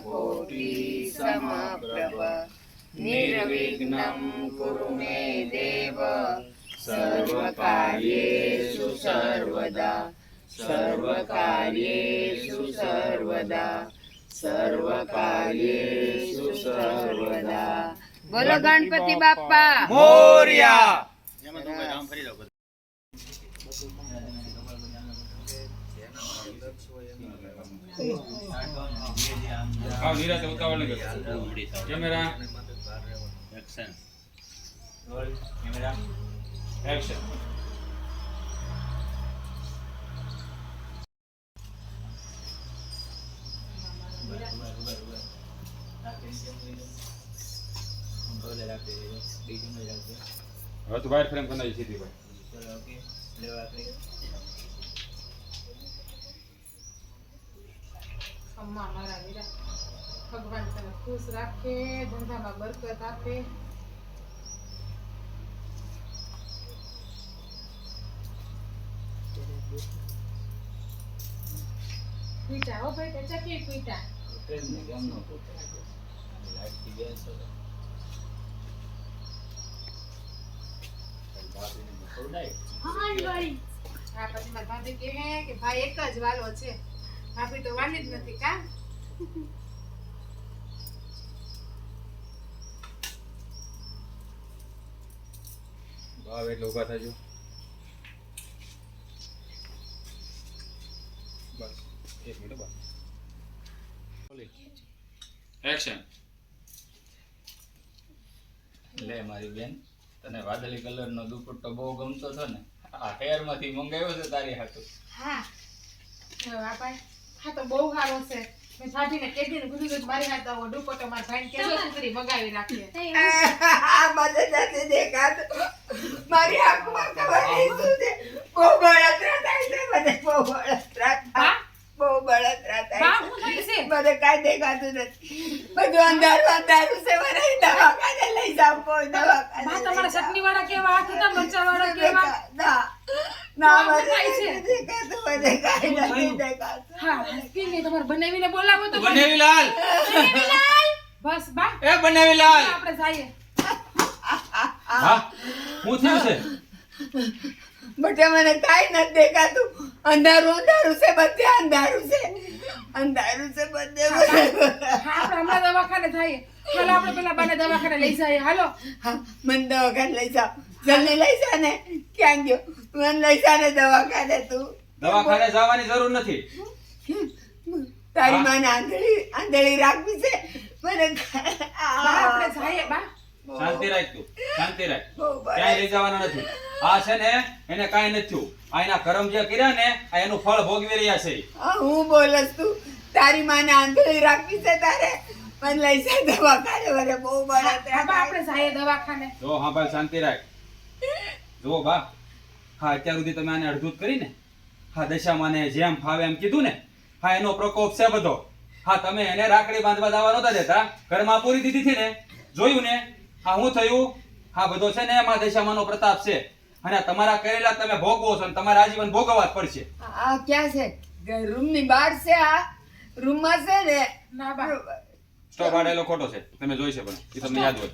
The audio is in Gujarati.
कोटि निर्विघ्नं कुरु मे देव। सर्वकार्येषु सर्वदा। सर्वकार्येषु सर्वदा। सर्वकार्येषु सर्वदा। बोलो गणपती बाप्पा। मोर्या। Thank you. આવ નિરાતે ઉતાવળ નહીં કરતો. કેમેરા એક્શન હવે તો બહાર ફ્રેમ કરી સીધી ભાઈ અમ્મા મારા વીરા ભગવાન તને ખુશ રાખે ધંધામાં બરકત આપે. પીટા ઓ ભાઈ તે કે પીટા. હા પછી મારી ભાભી કહે કે ભાઈ એક જ વાલો છે. ભાભી તો વાની જ નથી કા? ભાવ એટલે ઊભા થાજો. બસ એક મિનિટ બસ એક્શન લે મારી બેન તને વાદળી કલર નો દુપટ્ટો બહુ ગમતો હતો ને? આ હેરમાંથી મંગાવ્યો છે તારી હાથું. હા. ભાઈ હા તો બહુ સારો છે. મેં ભાભીને કેદી ને કીધું કે મારી હાથ આવો દુપટ્ટો મારા ભાઈ કહેજો સુધરી મગાવી રાખીએ. બધે નથી દેખાતું. મારી આંખમાં ખબર નહીં શું છે. બહુ બળતરા થાય છે મને બહુ બળતરા થાય. બહુ બળતરા થાય છે. મને કાંઈ દેખાતું નથી. બધું અંધારું અંધારું છે. મને દવાખાને લઈ જાવ કોઈ દવાખાને તમારા. ચટણી વાળા કેવા હાથ હતા મરચા વાળા કેવા? ના ના બા, બધે શું થાય છે? નથી દેખાતું બધે કાંઈ નથી દેખાતું. હા હસકીને તમારે બનાવીને બોલાવો તો બનેવી લાલ બસ બા. એ બનેવી લાલ આપણે જઈએ. હા હું થયું છે? બટે મને કાંઈ નથી દેખાતું. અંધારું અંધારું છે બધે અંધારું છે. અંધારું છે બધે હા આપણે હમણાં દવાખાને જઈએ. ચાલો આપણે પેલા બાને દવાખાને લઈ જઈએ. હાલો. હા મને દવાખાને લઈ જાઓ. જલ્દી લઈ જા ને ક્યાં ગયો? મને લઈ જા ને દવાખાને તું. દવાખાને જવાની જરૂર નથી. તારી હા. માને આંધળી આંધળી રાખવી છે. મને આપણે જઈએ બા. શાંતિ રાખ તું શાંતિ રાખ. ક્યાંય લઈ જવાના નથી. આ છે ને એને કાંઈ નથી થયું. આ એના કરમ જે કર્યા ને આ એનું ફળ ભોગવી રહ્યા છે. હા, હું બોલસ તું. તારી માને આંધળી રાખવી છે તારે. પણ લઈ જાય દવાખાને વરે બહુ બરાબર આપણે જઈએ દવાખાને. તો હા ભાઈ શાંતિ રાખ. જો બા હા અત્યાર સુધી તમે આને અડધૂત કરીને હા દશામાને જેમ ફાવે એમ કીધું ને હા એનો પ્રકોપ છે બધો. હા તમે એને રાખડી બાંધવા જવા નતા દેતા. ઘરમાં પૂરી દીધી હતી ને જોયું ને હા હું થયું? હા બધો છે ને એમાં દશામાનો પ્રતાપ છે. અને તમારા કરેલા તમે ભોગવો છો અને તમારે આજીવન ભોગવવા જ પડશે. આ ક્યાં છે? રૂમની બહાર છે આ? રૂમમાં છે ને? ના બા. સ્ટોપ આડેલો ખોટો છે. તમે જોઈ છે પણ એ તમને યાદ હોય.